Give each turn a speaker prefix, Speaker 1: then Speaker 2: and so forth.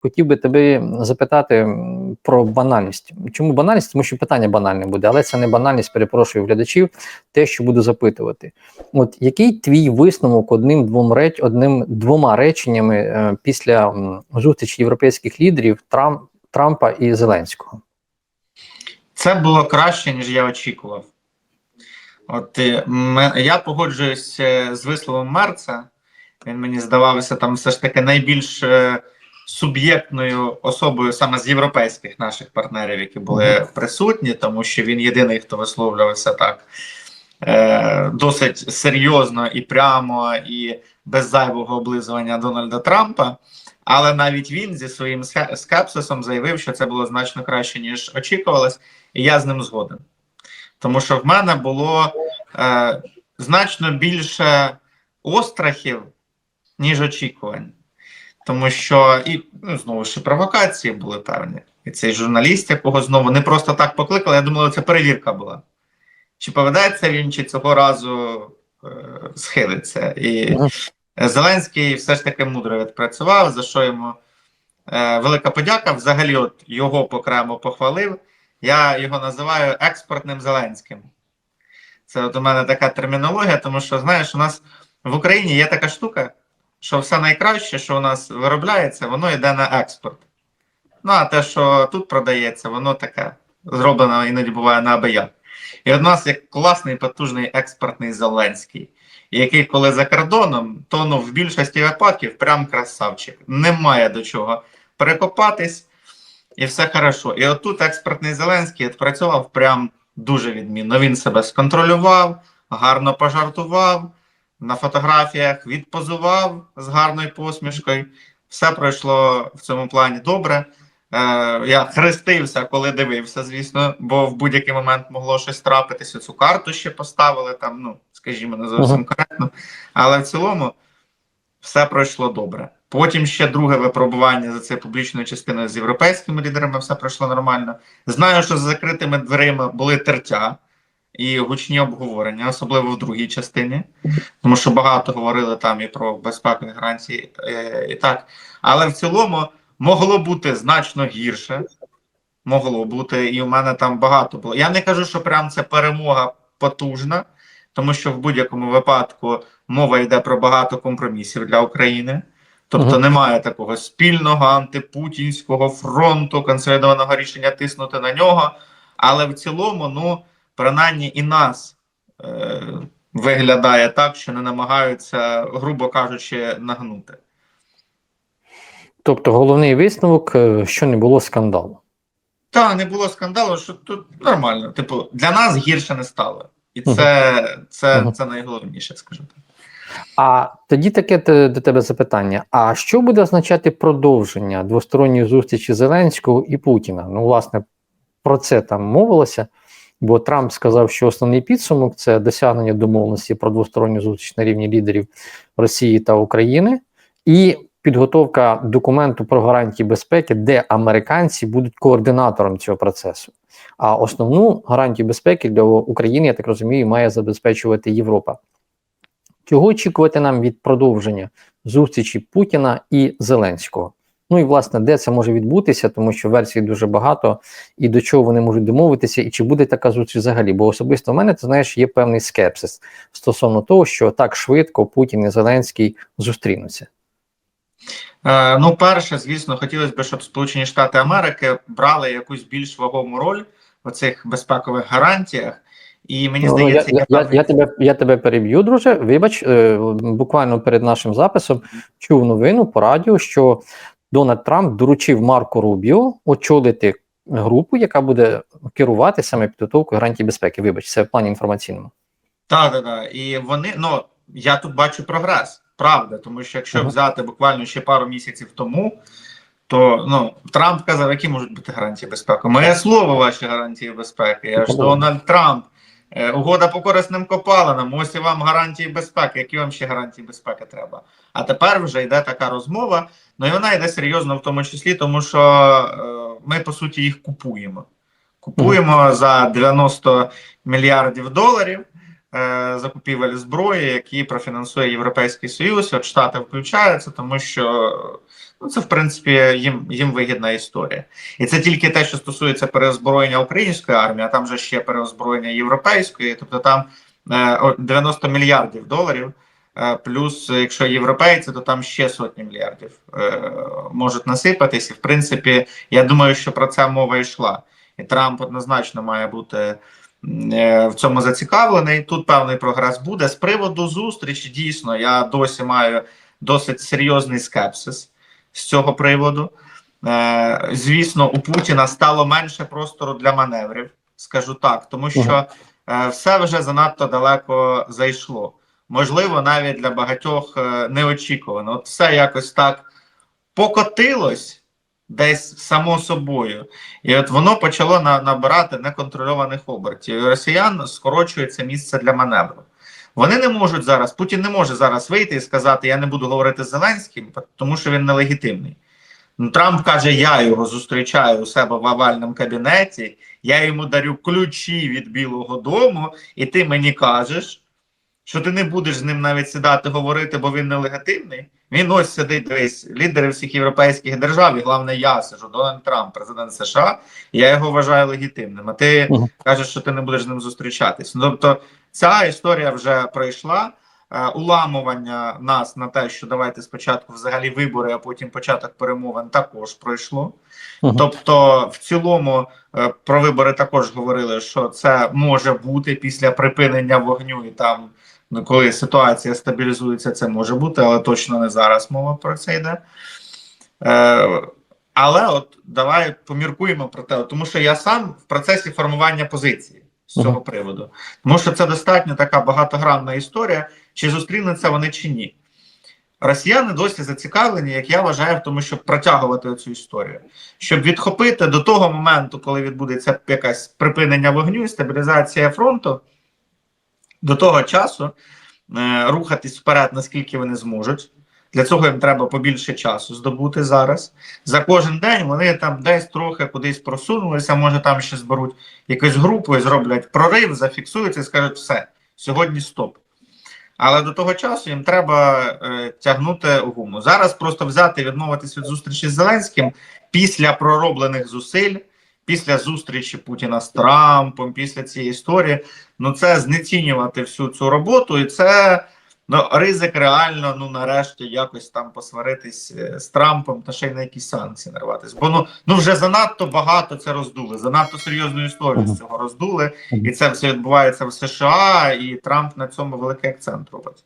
Speaker 1: хотів би тебе запитати про банальність. Чому банальність? Тому що питання банальне буде, але це не банальність, перепрошую глядачів, те, що буду запитувати. От який твій висновок одним двом реч, одним двома реченнями е, після м, зустрічі європейських лідерів Трам, Трампа і Зеленського?
Speaker 2: Це було краще, ніж я очікував. От е, я погоджуюсь е, з висловом Мерца. Він мені здавався там все ж таки найбільш е, суб'єктною особою саме з європейських наших партнерів, які були присутні, тому що він єдиний, хто висловлювався так е, досить серйозно і прямо, і без зайвого облизування Дональда Трампа. Але навіть він зі своїм ске- скепсисом заявив, що це було значно краще, ніж очікувалось, і я з ним згоден. Тому що в мене було е, значно більше острахів, ніж очікувань. Тому що і ну, знову ж провокації були певні. І цей журналіст, якого знову не просто так покликали, я думала, це перевірка була. Чи поведеться він, чи цього разу е, схилиться. І. Зеленський все ж таки мудро відпрацював, за що йому е, велика подяка. Взагалі, от його окремо похвалив. Я його називаю експортним Зеленським. Це от у мене така термінологія, тому що, знаєш, у нас в Україні є така штука, що все найкраще, що у нас виробляється, воно йде на експорт. Ну, а те, що тут продається, воно таке зроблено іноді буває на абияк. І у нас є класний потужний експортний Зеленський, який, коли за кордоном, то ну, в більшості випадків прям красавчик. Немає до чого перекопатись, і все хорошо. І отут експертний Зеленський відпрацював прям дуже відмінно. Він себе сконтролював, гарно пожартував, на фотографіях відпозував з гарною посмішкою. Все пройшло в цьому плані добре. Е, я хрестився, коли дивився, звісно, бо в будь-який момент могло щось трапитися. Цю карту ще поставили там, ну, скажімо, не зовсім коректно. Але в цілому все пройшло добре. Потім ще друге випробування за цією публічною частиною з європейськими лідерами, все пройшло нормально. Знаю, що з закритими дверима були тертя і гучні обговорення, особливо в другій частині, тому що багато говорили там і про безпекові гарантії, е, і так. Але в цілому могло бути значно гірше. Могло бути, і у мене там багато було. Я не кажу, що прям це перемога потужна, тому що в будь-якому випадку мова йде про багато компромісів для України. Тобто немає такого спільного антипутінського фронту, консолідованого рішення тиснути на нього. Але в цілому, ну, принаймні, і нас е, виглядає так, що не намагаються, грубо кажучи, нагнути.
Speaker 1: Тобто, головний висновок, е, що не було скандалу.
Speaker 2: Та не було скандалу, що тут нормально. Типу, для нас гірше не стало. І це, це,
Speaker 1: Мгм.
Speaker 2: це найголовніше, скажімо так.
Speaker 1: А тоді таке до тебе запитання: а що буде означати продовження двосторонньої зустрічі Зеленського і Путіна? Ну, власне, про це там мовилося, бо Трамп сказав, що основний підсумок це досягнення домовленості про двосторонню зустріч на рівні лідерів Росії та України, і підготовка документу про гарантії безпеки, де американці будуть координатором цього процесу. А основну гарантію безпеки для України, я так розумію, має забезпечувати Європа. Чого очікувати нам від продовження зустрічі Путіна і Зеленського? Ну і власне, де це може відбутися, тому що версій дуже багато, і до чого вони можуть домовитися, і чи буде така зустріч взагалі? Бо особисто в мене, ти знаєш, є певний скепсис стосовно того, що так швидко Путін і Зеленський зустрінуться.
Speaker 2: Е, ну, перше, звісно, хотілося б, щоб Сполучені Штати Америки брали якусь більш вагому роль в цих безпекових гарантіях. І мені
Speaker 1: Ну, я,
Speaker 2: здається,
Speaker 1: я, я, я, тебе, я тебе переб'ю, друже. Вибач, е, буквально перед нашим записом чув новину по радіо, що Дональд Трамп доручив Марку Рубіо очолити групу, яка буде керувати саме підготовкою гарантій безпеки. Вибач, це в плані інформаційному.
Speaker 2: Так, так, так. І вони, ну я тут бачу прогрес, правда. Тому що якщо
Speaker 1: Ага.
Speaker 2: взяти буквально ще пару місяців тому, то ну Трамп казав, які можуть бути гарантії безпеки. Моє слово, ваші гарантії безпеки. Я ж Дональд Трамп. Е, Угода по корисним копалинам. Ось і вам гарантії безпеки. Які вам ще гарантії безпеки треба? А тепер вже йде така розмова. Ну і вона йде серйозно, в тому числі, тому що е, ми по суті їх купуємо. Купуємо за 90 мільярдів доларів. Е, закупівель зброї, які профінансує Європейський Союз. От Штати включаються, тому що ну, це в принципі їм, їм вигідна історія. І це тільки те, що стосується переозброєння української армії, а там же ще переозброєння європейської, тобто там е, 90 мільярдів доларів. Е, Плюс, е, якщо європейці, то там ще сотні мільярдів е, можуть насипатись. І в принципі, я думаю, що про це мова йшла. І Трамп однозначно має бути е, в цьому зацікавлений. Тут певний прогрес буде. З приводу зустрічі, дійсно, я досі маю досить серйозний скепсис з цього приводу. Е, звісно, у Путіна стало менше простору для маневрів, скажу так, тому що е, все вже занадто далеко зайшло. Можливо, навіть для багатьох е, неочікувано. От все якось так покотилось десь само собою, і от воно почало на, набирати неконтрольованих обертів. І росіян скорочується місце для маневру. Вони не можуть зараз, Путін не може зараз вийти і сказати: Я не буду говорити з Зеленським, тому що він нелегітимний. Ну, Трамп каже: Я його зустрічаю у себе в овальному кабінеті, я йому дарю ключі від Білого Дому, і ти мені кажеш, що ти не будеш з ним навіть сідати говорити, бо він не нелегітимний. Він ось сидить десь лідери всіх європейських держав, і головне, я сижу, Дональд Трамп, президент США, і я його вважаю легітимним. А ти
Speaker 1: Мгм.
Speaker 2: кажеш, що ти не будеш з ним зустрічатись. Ну, Тобто, ця історія вже пройшла. Е, уламування нас на те, що давайте спочатку взагалі вибори, а потім початок перемовин також пройшло.
Speaker 1: Мгм.
Speaker 2: Тобто, в цілому е, про вибори також говорили, що це може бути після припинення вогню, і там, коли ситуація стабілізується, це може бути, але точно не зараз мова про це йде. Е, але от давай поміркуємо про те, тому що я сам в процесі формування позиції з цього приводу, тому що це достатньо така багатогранна історія, чи зустрінуться вони чи ні. Росіяни досі зацікавлені, як я вважаю, в тому, щоб протягувати цю історію, щоб відхопити до того моменту, коли відбудеться якась припинення вогню і стабілізація фронту, до того часу е, рухатись вперед, наскільки вони зможуть. Для цього їм треба побільше часу здобути зараз. За кожен день вони там десь трохи кудись просунулися, може там ще зберуть якусь групу і зроблять прорив, зафіксуються і скажуть, все, сьогодні стоп. Але до того часу їм треба е, тягнути гуму. Зараз просто взяти і відмовитись від зустрічі з Зеленським після пророблених зусиль, після зустрічі Путіна з Трампом, після цієї історії. Ну це знецінювати всю цю роботу, і це ну, ризик реально, ну нарешті, якось там посваритись е, з Трампом та ще й на якісь санкції нарватися. Бо ну, ну вже занадто багато це роздули, занадто серйозну історію з цього роздули. І це все відбувається в США, і Трамп на цьому великий акцент робить.